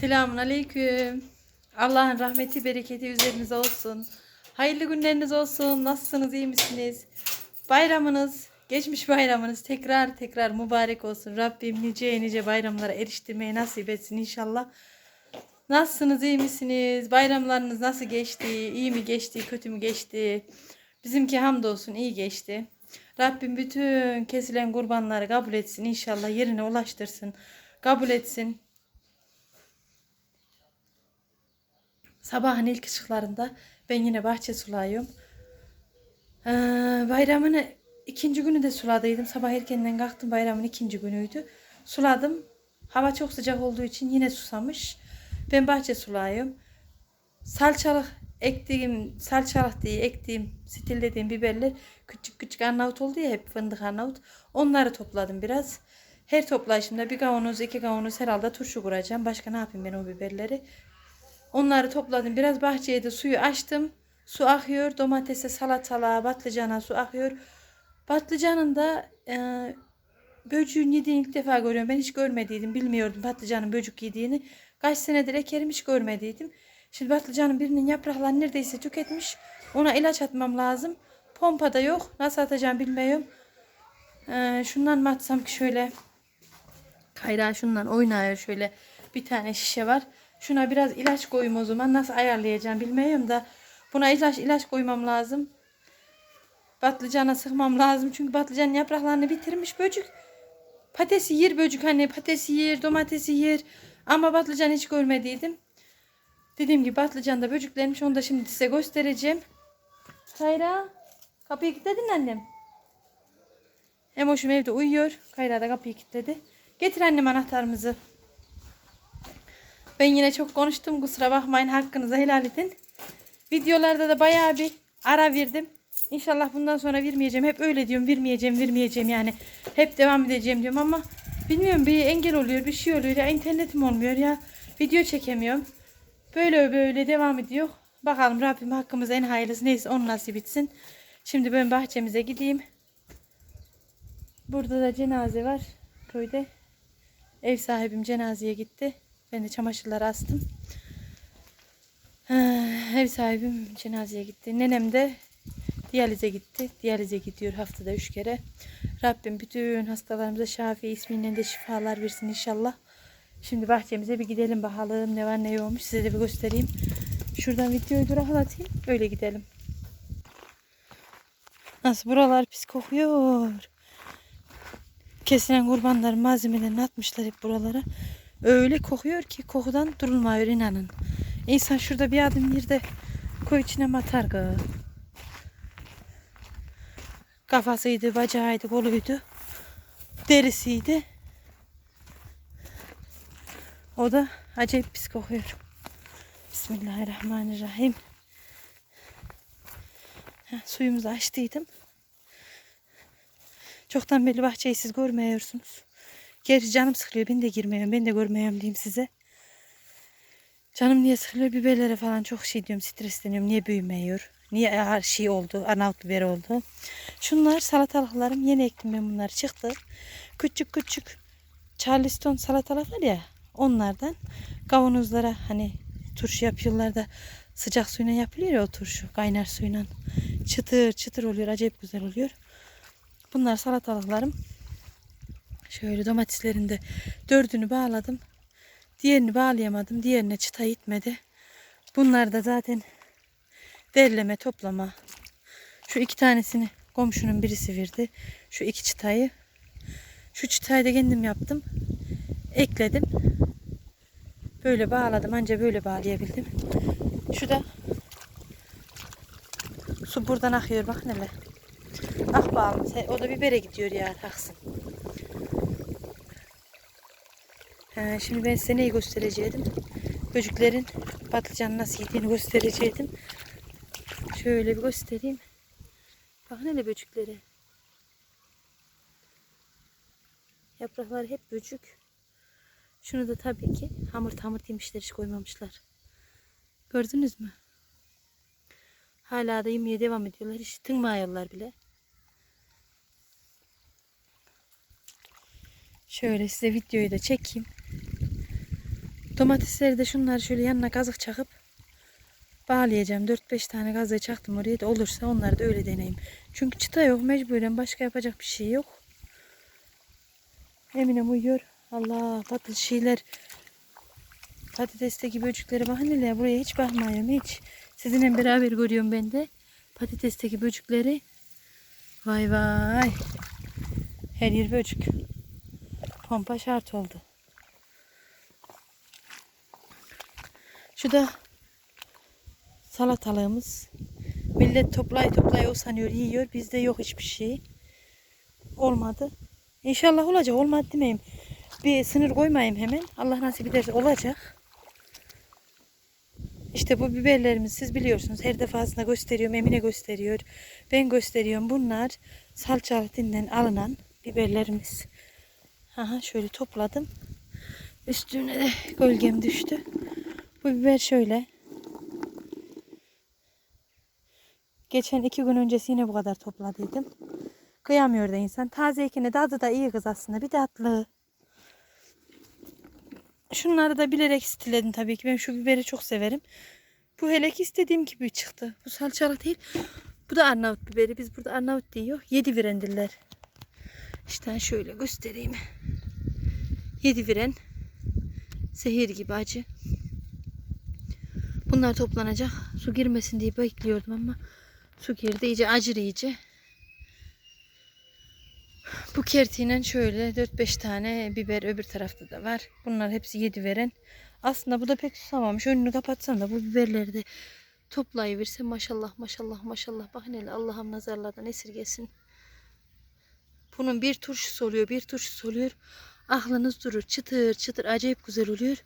Selamun Aleyküm. Allah'ın rahmeti, bereketi üzerinize olsun. Hayırlı günleriniz olsun. Nasılsınız, iyi misiniz? Bayramınız, geçmiş bayramınız tekrar tekrar mübarek olsun. Rabbim nice nice bayramlara eriştirmeyi nasip etsin inşallah. Nasılsınız, iyi misiniz? Bayramlarınız nasıl geçti? İyi mi geçti, kötü mü geçti? Bizimki hamdolsun iyi geçti. Rabbim bütün kesilen kurbanları kabul etsin inşallah yerine ulaştırsın. Kabul etsin. Sabahın ilk ışıklarında ben yine bahçe sulayıyorum. Ee, bayramın ikinci günü de suladıydım. Sabah erkenden kalktım bayramın ikinci günüydü. Suladım. Hava çok sıcak olduğu için yine susamış. Ben bahçe sulayıyorum. Salçalık ektiğim, salçalık diye ektiğim, stillediğim biberler küçük küçük arnavut oldu ya hep fındık arnavut. Onları topladım biraz. Her toplayışımda bir kavanoz, iki kavanoz herhalde turşu kuracağım. Başka ne yapayım ben o biberleri? Onları topladım. Biraz bahçeye de suyu açtım. Su akıyor. Domatese, salatalığa, patlıcana su akıyor. Patlıcanın da e, böcüğün yediğini ilk defa görüyorum. Ben hiç görmediydim. Bilmiyordum patlıcanın böcük yediğini. Kaç senedir ekerim hiç görmediydim. Şimdi patlıcanın birinin yapraklarını neredeyse tüketmiş. Ona ilaç atmam lazım. Pompa da yok. Nasıl atacağım bilmiyorum. E, şundan mı atsam ki şöyle. Kayra şundan oynuyor şöyle. Bir tane şişe var. Şuna biraz ilaç koyayım o zaman. Nasıl ayarlayacağım bilmiyorum da. Buna ilaç ilaç koymam lazım. Patlıcana sıkmam lazım. Çünkü patlıcanın yapraklarını bitirmiş böcük. Patatesi yer böcük hani patatesi yer, domatesi yer. Ama patlıcan hiç görmediydim. Dediğim gibi patlıcan da böcüklenmiş. Onu da şimdi size göstereceğim. Kayra kapıyı kilitledin annem. Emoşum evde uyuyor. Kayra da kapıyı kilitledi. Getir annem anahtarımızı. Ben yine çok konuştum. Kusura bakmayın. Hakkınızı helal edin. Videolarda da bayağı bir ara verdim. İnşallah bundan sonra vermeyeceğim. Hep öyle diyorum. Vermeyeceğim, vermeyeceğim yani. Hep devam edeceğim diyorum ama bilmiyorum bir engel oluyor, bir şey oluyor ya internetim olmuyor ya. Video çekemiyorum. Böyle böyle devam ediyor. Bakalım Rabbim hakkımız en hayırlısı neyse onu nasip etsin. Şimdi ben bahçemize gideyim. Burada da cenaze var köyde. Ev sahibim cenazeye gitti. Ben de çamaşırları astım. Ev sahibim cenazeye gitti. Nenem de diyalize gitti. Diyalize gidiyor haftada üç kere. Rabbim bütün hastalarımıza Şafi ismiyle de şifalar versin inşallah. Şimdi bahçemize bir gidelim bakalım ne var ne yokmuş. Size de bir göstereyim. Şuradan videoyu duraklatayım. Öyle gidelim. Nasıl buralar pis kokuyor. Kesilen kurbanların malzemelerini atmışlar hep buralara. Öyle kokuyor ki kokudan durulmuyor inanın. İnsan şurada bir adım yerde koy içine mi atar gı. Kafasıydı, bacağıydı, koluydu. Derisiydi. O da acayip pis kokuyor. Bismillahirrahmanirrahim. Heh, suyumuzu açtıydım. Çoktan belli bahçeyi siz görmüyorsunuz. Gerçi canım sıkılıyor. Ben de girmiyorum. Ben de görmüyorum diyeyim size. Canım niye sıkılıyor? Biberlere falan çok şey diyorum. Stresleniyorum. Niye büyümüyor? Niye her şey oldu? Arnavut biber oldu. Şunlar salatalıklarım. Yeni ektim ben bunlar. Çıktı. Küçük küçük Charleston salatalık var ya. Onlardan kavanozlara hani turşu yapıyorlar da sıcak suyla yapılıyor ya o turşu. Kaynar suyla. Çıtır çıtır oluyor. Acayip güzel oluyor. Bunlar salatalıklarım. Şöyle domateslerin de dördünü bağladım. Diğerini bağlayamadım. Diğerine çıta gitmedi. Bunlar da zaten derleme toplama. Şu iki tanesini komşunun birisi verdi. Şu iki çıtayı. Şu çıtayı da kendim yaptım. Ekledim. Böyle bağladım. Anca böyle bağlayabildim. Şu da su buradan akıyor. Bak hele. Ah bağlı. O da bibere gidiyor ya taksın. He, şimdi ben size neyi göstereceğim? Böcüklerin patlıcanı nasıl yediğini göstereceğim. Şöyle bir göstereyim. Bakın hele böcükleri. Yaprakları hep böcük. Şunu da tabii ki hamur hamur yemişler hiç koymamışlar. Gördünüz mü? Hala da yemeye devam ediyorlar. Hiç tınmıyorlar bile. Şöyle size videoyu da çekeyim. Domatesleri de şunları şöyle yanına kazık çakıp bağlayacağım. 4-5 tane kazığı çaktım oraya da olursa onları da öyle deneyim. Çünkü çıta yok mecburen başka yapacak bir şey yok. Eminem uyuyor. Allah patlı şeyler patatesteki böceklere bakın hele buraya hiç bakmıyorum hiç. Sizinle beraber görüyorum ben de patatesteki böcekleri. Vay vay. Her yer böcek. Pompa şart oldu. Şu da salatalığımız. Millet toplay toplay o sanıyor yiyor. Bizde yok hiçbir şey. Olmadı. İnşallah olacak. Olmadı demeyeyim. Bir sınır koymayayım hemen. Allah nasip ederse olacak. İşte bu biberlerimiz siz biliyorsunuz. Her defasında gösteriyorum. Emine gösteriyor. Ben gösteriyorum. Bunlar salçalı dinden alınan biberlerimiz. Aha şöyle topladım. Üstüne de gölgem düştü. Bu biber şöyle. Geçen iki gün öncesi yine bu kadar topladıydım. Kıyamıyor da insan. Tazeyken de tadı da iyi kız aslında. Bir tatlı. Şunları da bilerek stiledim tabii ki. Ben şu biberi çok severim. Bu hele ki istediğim gibi çıktı. Bu salçalı değil. Bu da Arnavut biberi. Biz burada Arnavut diyor. Yedi virendiller. İşte şöyle göstereyim. Yedi viren. Zehir gibi acı. Bunlar toplanacak. Su girmesin diye bekliyordum ama su girdi. iyice acır iyice. Bu kertiyle şöyle 4-5 tane biber öbür tarafta da var. Bunlar hepsi yedi veren. Aslında bu da pek susamamış. Önünü kapatsan da bu biberleri de toplayıverse maşallah maşallah maşallah. Bakın hele Allah'ım nazarlardan esirgesin. Bunun bir turşusu oluyor bir turşusu oluyor. Aklınız durur çıtır çıtır acayip güzel oluyor.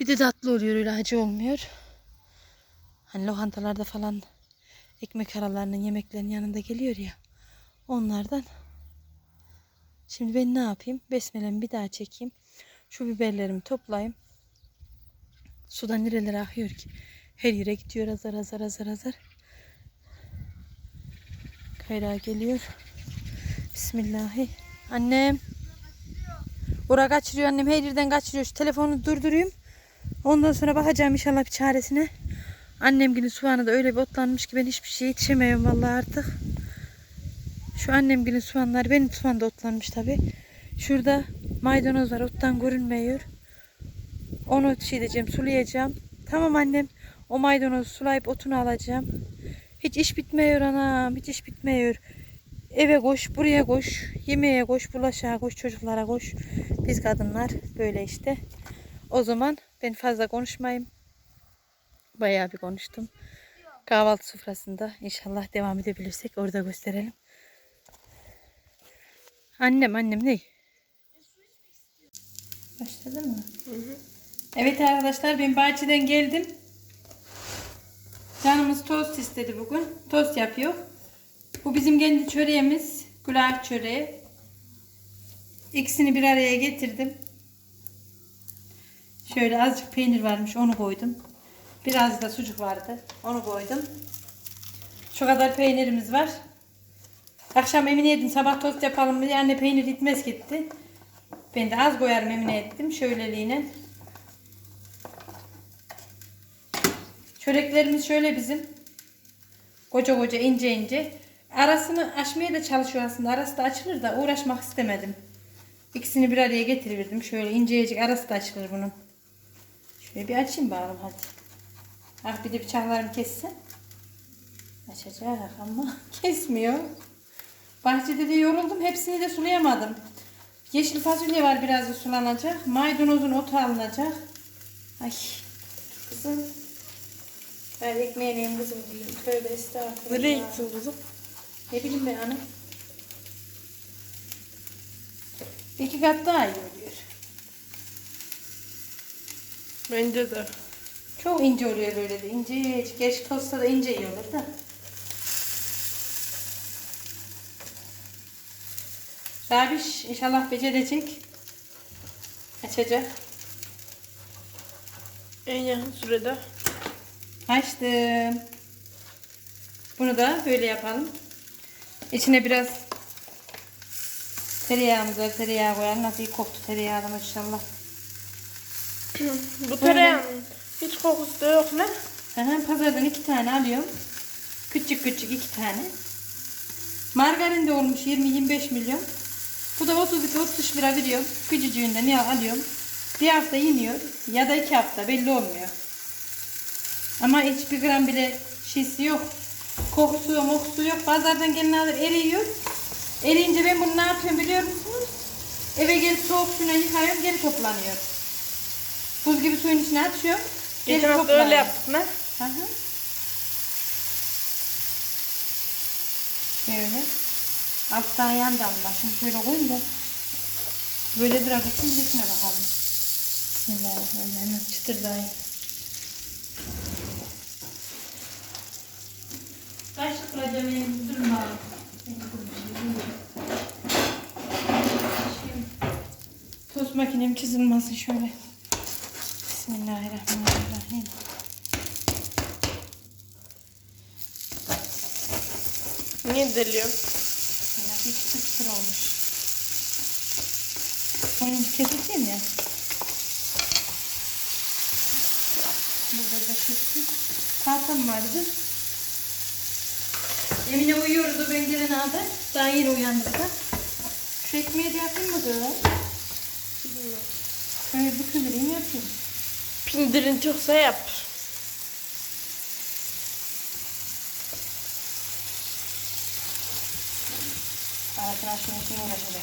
Bir de tatlı oluyor öyle olmuyor. Hani lokantalarda falan ekmek aralarının yemeklerin yanında geliyor ya. Onlardan. Şimdi ben ne yapayım? Besmelemi bir daha çekeyim. Şu biberlerimi toplayayım. Sudan nerelere akıyor ki? Her yere gidiyor azar azar azar azar. Kayrağı geliyor. Bismillahi. Annem. Ora kaçırıyor annem. Her yerden kaçırıyor. Şu telefonu durdurayım. Ondan sonra bakacağım inşallah bir çaresine. Annem günü soğanı da öyle bir otlanmış ki ben hiçbir şey yetişemiyorum vallahi artık. Şu annem günü soğanlar benim soğan da otlanmış tabi. Şurada maydanoz var ottan görünmüyor. Onu şey diyeceğim sulayacağım. Tamam annem. O maydanozu sulayıp otunu alacağım. Hiç iş bitmiyor anam. Hiç iş bitmiyor. Eve koş, buraya koş, yemeğe koş, bulaşığa koş, çocuklara koş. Biz kadınlar böyle işte. O zaman ben fazla konuşmayayım. Bayağı bir konuştum. Kahvaltı sofrasında inşallah devam edebilirsek orada gösterelim. Annem annem ne? Başladın mı? Evet arkadaşlar ben bahçeden geldim. Canımız tost istedi bugün. Tost yapıyor. Bu bizim kendi çöreğimiz. Gülak çöreği. İkisini bir araya getirdim. Şöyle azıcık peynir varmış onu koydum. Biraz da sucuk vardı. Onu koydum. Şu kadar peynirimiz var. Akşam Emine yedim sabah tost yapalım diye anne peynir gitmez gitti. Ben de az koyarım Emine ettim şöyleliğine. Çöreklerimiz şöyle bizim. Koca koca ince ince. Arasını açmaya da çalışıyor aslında. Arası da açılır da uğraşmak istemedim. İkisini bir araya getiriverdim. Şöyle incecik arası da açılır bunun. Şöyle bir açayım bakalım hadi. Ah bir de bıçaklarımı kessin. Açacak ama kesmiyor. Bahçede de yoruldum. Hepsini de sulayamadım. Yeşil fasulye var biraz da sulanacak. Maydanozun otu alınacak. Ay kızım. Ben ekmeğe neyim kızım diyeyim. Tövbe estağfurullah. Nereye gitsin kızım? Ne bileyim ben ana. İki kat daha iyi oluyor. Bence de. Çok ince oluyor böyle de. İnce. Gerçi tosta da ince iyi olur da. Rabiş inşallah becerecek. Açacak. En yakın sürede. Açtım. Bunu da böyle yapalım. İçine biraz tereyağımız var. Tereyağı koyalım. Nasıl iyi koktu tereyağı da maşallah. Bu tereyağının hiç kokusu da yok ne? Aha, pazardan iki tane alıyorum. Küçük küçük iki tane. Margarin de olmuş 20-25 milyon. Bu da 32-33 lira veriyorum. Küçücüğünden ya alıyorum. Bir hafta iniyor ya da iki hafta belli olmuyor. Ama hiçbir gram bile şişi yok. Kokusu yok, mokusu yok. Pazardan gelin alır eriyor. Eriyince ben bunu ne yapıyorum biliyor musunuz? Eve gelip soğuk suyla yıkıyorum geri toplanıyor. Buz gibi suyun içine açıyorum. Geçen hafta öyle yaptık ne? Hı hı. Şöyle. Alttan yandan var. Şimdi şöyle koyayım da. Böyle bir içine bakalım. Bismillahirrahmanirrahim. Çıtır daha iyi. Kaşık elim durma. Tost makinem çizilmesin şöyle. Bismillahirrahmanirrahim. Niye deliyorum? Ya hiç çıtır olmuş. Onu keseceğim ya. Burada da şişti. Tahtam vardı. Emine uyuyordu ben gelene kadar. Daha yeni uyandı da. Şu ekmeği de yapayım mı böyle? Şöyle bir kıvırayım yapayım. Pindirin çoksa yap. Şunu için uğraşacak.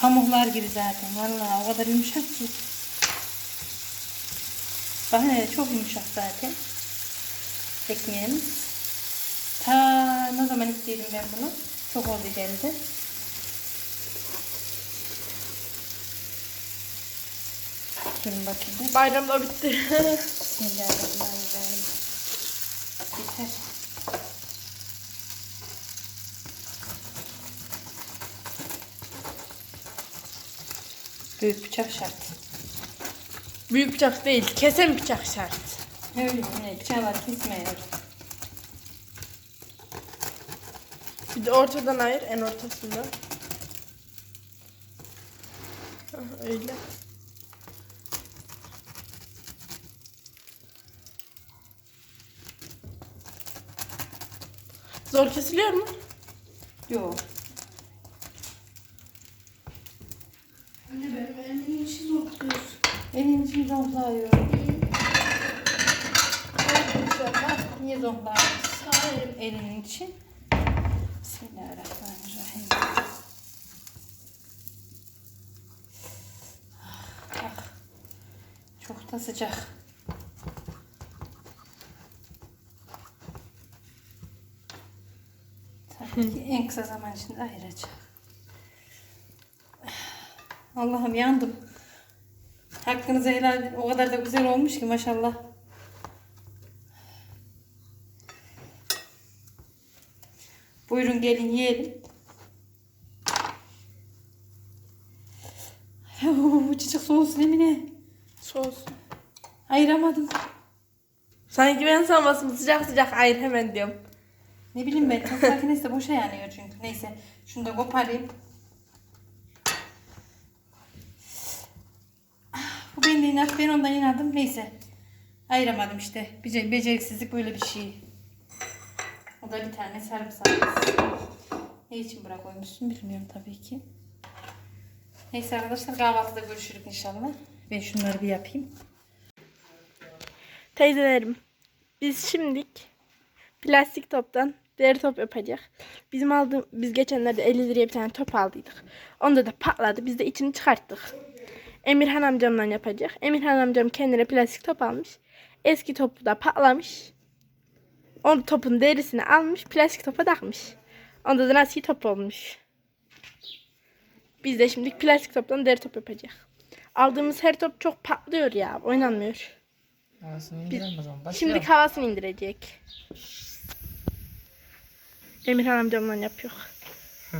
Pamuklar gibi zaten. Vallahi o kadar yumuşak ki. Bak hele çok yumuşak zaten. Ekmeğimiz. Ta ne zaman istedim ben bunu? Çok oldu geldi. Durun bakayım. bir. Bayramda bitti. Bismillahirrahmanirrahim. Yeter. Büyük bıçak şart. Büyük bıçak değil, kesen bıçak şart. Öyle mi? Bıçağı var kesmiyor. Bir de ortadan ayır, en ortasında. Hah, Öyle. Zor kesiliyor mu? Yok. Anne benim elimin içi zorluyor. Elin için zonklayıyor. İnşallah. Niye zonklayıyorsun? Hayır. Elinin için. Bismillahirrahmanirrahim. Ah, Çok da sıcak. Tabii ki en kısa zaman içinde ayıracağım. Allah'ım yandım. Hakkınızı helal edin. O kadar da güzel olmuş ki maşallah. Buyurun gelin yiyelim. Bu çocuk soğusun Emine. Sos. Ayıramadım. Sanki ben sanmasın sıcak sıcak ayır hemen diyorum. Ne bileyim ben. Tost makinesi de boşa yanıyor çünkü. Neyse. Şunu da koparayım. Bu benden inat. Ben ondan inadım. Neyse. Ayıramadım işte. Becer beceriksizlik böyle bir şey. O da bir tane sarımsak. Ne için bırak koymuşsun bilmiyorum tabii ki. Neyse arkadaşlar kahvaltıda görüşürüz inşallah. Ben şunları bir yapayım. Teyzelerim, biz şimdilik plastik toptan deri top yapacak. Bizim aldığım, biz geçenlerde 50 liraya bir tane top aldıydık. Onda da patladı. Biz de içini çıkarttık. Emirhan amcamla yapacak. Emirhan amcam kendine plastik top almış. Eski topu da patlamış. Onu topun derisini almış, plastik topa takmış. Onda da nasıl top olmuş. Biz de şimdi plastik toptan deri top yapacak. Aldığımız her top çok patlıyor ya. Oynanmıyor. Havasını indirelim o zaman. Başlayalım. Şimdi havasını indirecek. Emirhan amcamla yapıyor. Hı.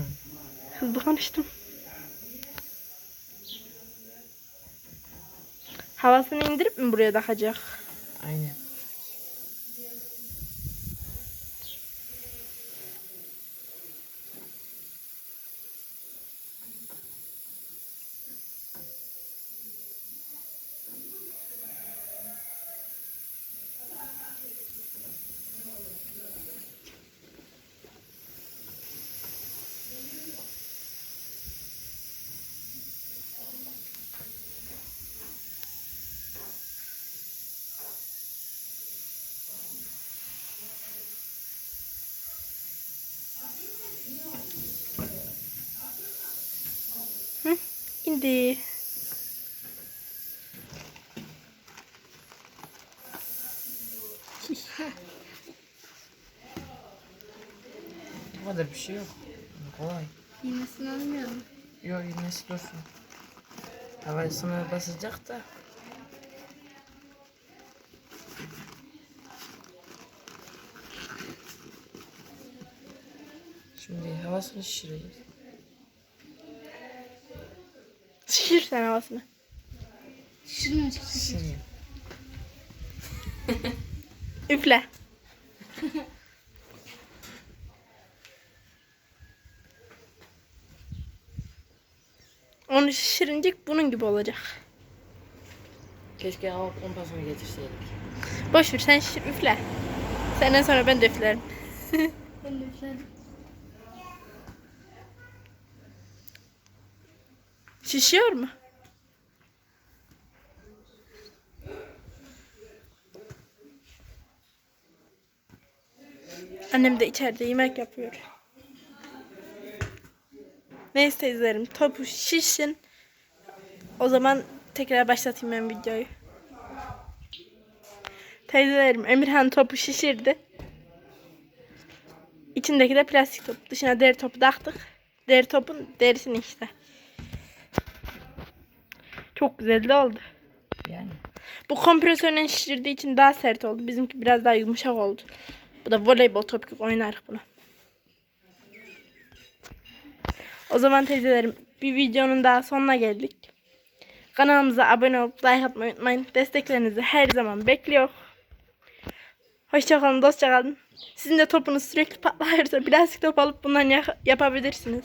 Hızlı konuştum. Havasını indirip mi buraya takacak? Aynen. Şimdi Bu kadar bir şey yok. Kolay. İğnesini almıyor mu? Yok iğnesi dursun. Hava sınır basacak da. Şimdi havasını şişireceğiz. Şişir sen havasını. Şişirme çıksın. Şişireyim. Üfle. Onu şişirince bunun gibi olacak. Keşke hava pompasını getirseydik. Boş ver sen şişir üfle. Senden sonra ben de üflerim. Ben de üfledim. Şişiyor mu? Annem de içeride yemek yapıyor. Neyse teyzelerim topu şişsin. O zaman tekrar başlatayım ben videoyu. Teyzelerim Emirhan topu şişirdi. İçindeki de plastik top. Dışına deri topu taktık. Deri topun derisini işte. Çok güzel de oldu. Yani. Bu kompresörle şişirdiği için daha sert oldu. Bizimki biraz daha yumuşak oldu. Bu da voleybol gibi oynarız bunu. O zaman teyzelerim bir videonun daha sonuna geldik. Kanalımıza abone olup like atmayı unutmayın. Desteklerinizi her zaman bekliyor. Hoşçakalın, dostçakalın. Sizin de topunuz sürekli patlarsa plastik top alıp bundan ya- yapabilirsiniz.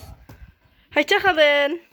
Hoşçakalın.